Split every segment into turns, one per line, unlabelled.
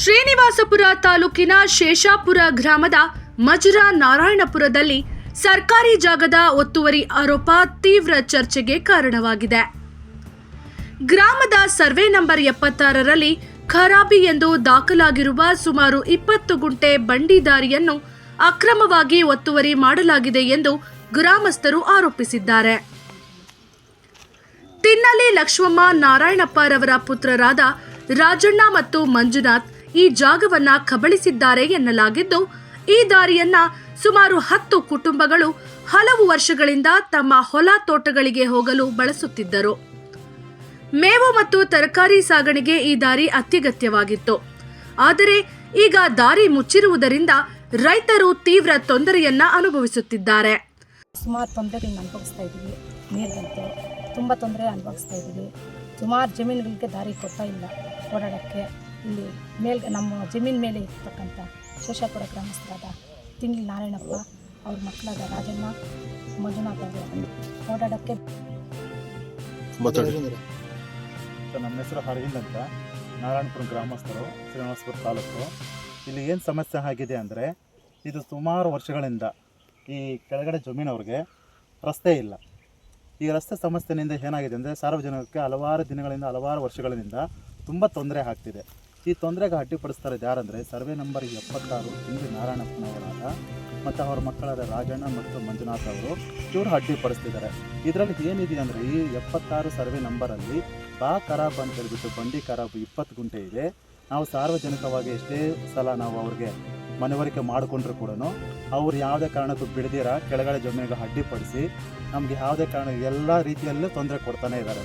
ಶ್ರೀನಿವಾಸಪುರ ತಾಲೂಕಿನ ಶೇಷಾಪುರ ಗ್ರಾಮದ ಮಜರಾ ನಾರಾಯಣಪುರದಲ್ಲಿ ಸರ್ಕಾರಿ ಜಾಗದ ಒತ್ತುವರಿ ಆರೋಪ ತೀವ್ರ ಚರ್ಚೆಗೆ ಕಾರಣವಾಗಿದೆ. ಗ್ರಾಮದ ಸರ್ವೆ ನಂಬರ್ ಎಪ್ಪತ್ತಾರರಲ್ಲಿ ಖರಾಬಿ ಎಂದು ದಾಖಲಾಗಿರುವ ಸುಮಾರು ಇಪ್ಪತ್ತು ಗುಂಟೆ ಬಂಡಿದಾರಿಯನ್ನು ಅಕ್ರಮವಾಗಿ ಒತ್ತುವರಿ ಮಾಡಲಾಗಿದೆ ಎಂದು ಗ್ರಾಮಸ್ಥರು ಆರೋಪಿಸಿದ್ದಾರೆ. ತಿನ್ನಲಿ ಲಕ್ಷ್ಮಮ್ಮ ನಾರಾಯಣಪ್ಪರವರ ಪುತ್ರರಾದ ರಾಜಣ್ಣ ಮತ್ತು ಮಂಜುನಾಥ್ ಈ ಜಾಗವನ್ನ ಕಬಳಿಸಿದ್ದಾರೆ ಎನ್ನಲಾಗಿದ್ದು, ಈ ದಾರಿಯನ್ನ ಸುಮಾರು ಹತ್ತು ಕುಟುಂಬಗಳು ಹಲವು ವರ್ಷಗಳಿಂದ ತಮ್ಮ ಹೊಲ ತೋಟಗಳಿಗೆ ಹೋಗಲು ಬಳಸುತ್ತಿದ್ದರು. ಮೇವು ಮತ್ತು ತರಕಾರಿ ಸಾಗಣೆಗೆ ಈ ದಾರಿ ಅತ್ಯಗತ್ಯವಾಗಿತ್ತು. ಆದರೆ ಈಗ ದಾರಿ ಮುಚ್ಚಿರುವುದರಿಂದ ರೈತರು ತೀವ್ರ ತೊಂದರೆಯನ್ನ ಅನುಭವಿಸುತ್ತಿದ್ದಾರೆ.
ಸುಮಾರು ತೊಂದರೆಗಳನ್ನ ಅನುಭವಿಸ್ತಾ ಇದ್ದೀವಿ. ನೀರಿಗಂತೂ ತುಂಬ ತೊಂದರೆ ಅನುಭವಿಸ್ತಾ ಇದ್ದೀವಿ. ಸುಮಾರು ಜಮೀನುಗಳಿಗೆ ದಾರಿ ಕೊಡ್ತಾ ಇಲ್ಲ ಓಡಾಡೋಕ್ಕೆ ಇಲ್ಲಿ ಮೇಲ್ ನಮ್ಮ ಜಮೀನು ಮೇಲೆ ಇರ್ತಕ್ಕಂಥ ಶೇಷಾಪುರ ಗ್ರಾಮಸ್ಥರಾದ ತಿಂಗಳ ನಾರಾಯಣಪ್ಪ ಅವ್ರ ಮಕ್ಕಳಾದ ರಾಜಣ್ಣ ಮಂಜುನಾಥ್ ಅವರು ಓಡಾಡೋಕ್ಕೆ
ನಮ್ಮ ಹೆಸರು ಅರವಿಂದ್ ಅಂತ. ನಾರಾಯಣಪುರ ಗ್ರಾಮಸ್ಥರು ಶ್ರೀನಿವಾಸಪುರ ತಾಲೂಕು. ಇಲ್ಲಿ ಏನು ಸಮಸ್ಯೆ ಆಗಿದೆ ಅಂದರೆ ಇದು ಸುಮಾರು ವರ್ಷಗಳಿಂದ ಈ ಕೆಳಗಡೆ ಜಮೀನವ್ರಿಗೆ ರಸ್ತೆ ಇಲ್ಲ. ಈ ರಸ್ತೆ ಸಮಸ್ಯೆಯಿಂದ ಏನಾಗಿದೆ ಅಂದರೆ ಸಾರ್ವಜನಿಕರಿಗೆ ಹಲವಾರು ದಿನಗಳಿಂದ ಹಲವಾರು ವರ್ಷಗಳಿಂದ ತುಂಬ ತೊಂದರೆ ಆಗ್ತಿದೆ. ಈ ತೊಂದರೆಗೆ ಅಡ್ಡಿಪಡಿಸ್ತಾರೆ ಯಾರಂದರೆ ಸರ್ವೆ ನಂಬರ್ ಎಪ್ಪತ್ತಾರು ಇಂದು ನಾರಾಯಣಪ್ಪನವರಾದ ಮತ್ತು ಅವ್ರ ಮಕ್ಕಳಾದ ರಾಜಣ್ಣ ಮತ್ತು ಮಂಜುನಾಥ್ ಅವರು ಇವರು ಅಡ್ಡಿಪಡಿಸ್ತಿದ್ದಾರೆ ಇದರಲ್ಲಿ ಏನಿದೆ ಅಂದರೆ ಈ ಎಪ್ಪತ್ತಾರು ಸರ್ವೆ ನಂಬರಲ್ಲಿ ಬಾ ಖರಾಬ್ ಅಂತ ಹೇಳಿಬಿಟ್ಟು ಬಂಡಿ ಖರಾಬ್ ಇಪ್ಪತ್ತು ಗುಂಟೆ ಇದೆ. ನಾವು ಸಾರ್ವಜನಿಕವಾಗಿ ಎಷ್ಟೇ ಸಲ ನಾವು ಅವ್ರಿಗೆ ಮನವರಿಕೆ ಮಾಡಿಕೊಂಡ್ರು ಕೂಡ ಅವ್ರು ಯಾವುದೇ ಕಾರಣಕ್ಕೂ ಬಿಡದಿರ ಕೆಳಗಡೆ ಜಮೀನಿಗೆ ಅಡ್ಡಿಪಡಿಸಿ ನಮಗೆ ಯಾವುದೇ ಕಾರಣ ಎಲ್ಲ ರೀತಿಯಲ್ಲೂ ತೊಂದರೆ ಕೊಡ್ತಾನೆ ಇದ್ದಾರೆ.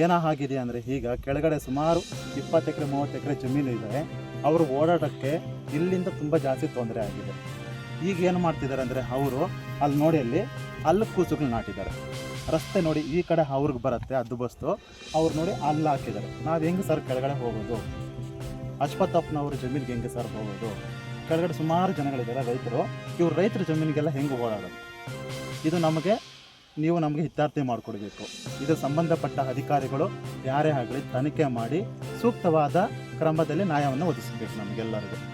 ಏನೋ ಆಗಿದೆ ಅಂದರೆ ಈಗ ಕೆಳಗಡೆ ಸುಮಾರು ಇಪ್ಪತ್ತು ಎಕರೆ, ಮೂವತ್ತು ಎಕರೆ ಜಮೀನು ಇದೆ. ಅವರು ಓಡಾಡೋಕ್ಕೆ ಇಲ್ಲಿಂದ ತುಂಬ ಜಾಸ್ತಿ ತೊಂದರೆ ಆಗಿದೆ. ಈಗ ಏನು ಮಾಡ್ತಿದ್ದಾರೆ ಅಂದರೆ ಅವರು ಅಲ್ಲಿ ನೋಡಿ ಅಲ್ಲಿ ಅಲ್ಲಿ ಕೂಸುಗಳು ನಾಟಿದ್ದಾರೆ. ರಸ್ತೆ ನೋಡಿ ಈ ಕಡೆ ಅವ್ರಿಗೆ ಬರುತ್ತೆ, ಅದು ಬಸ್ತು. ಅವ್ರು ನೋಡಿ ಅಲ್ಲಿ ಹಾಕಿದ್ದಾರೆ. ನಾವು ಹೆಂಗೆ ಸರ್ ಕೆಳಗಡೆ ಹೋಗೋದು? ಅಶ್ವತ್ಥಪ್ಪನವ್ರ ಜಮೀನಿಗೆ ಹೆಂಗೆ ಸರ್ ಹೋಗೋದು? ಕೆಳಗಡೆ ಸುಮಾರು ಜನಗಳಿದ್ದಾರೆ ರೈತರು. ಇವ್ರು ರೈತರ ಜಮೀನಿಗೆಲ್ಲ ಹೆಂಗೆ ಓಡಾಡೋದು? ಇದು ನಮಗೆ ನೀವು ನಮಗೆ ಹಿತಾರ್ಥಿ ಮಾಡಿಕೊಡ್ಬೇಕು. ಇದು ಸಂಬಂಧಪಟ್ಟ ಅಧಿಕಾರಿಗಳು ಯಾರೇ ಆಗಲಿ ತನಿಖೆ ಮಾಡಿ ಸೂಕ್ತವಾದ ಕ್ರಮದಲ್ಲಿ ನ್ಯಾಯವನ್ನು ಒದಗಿಸಬೇಕು ನಮಗೆಲ್ಲರಿಗೂ.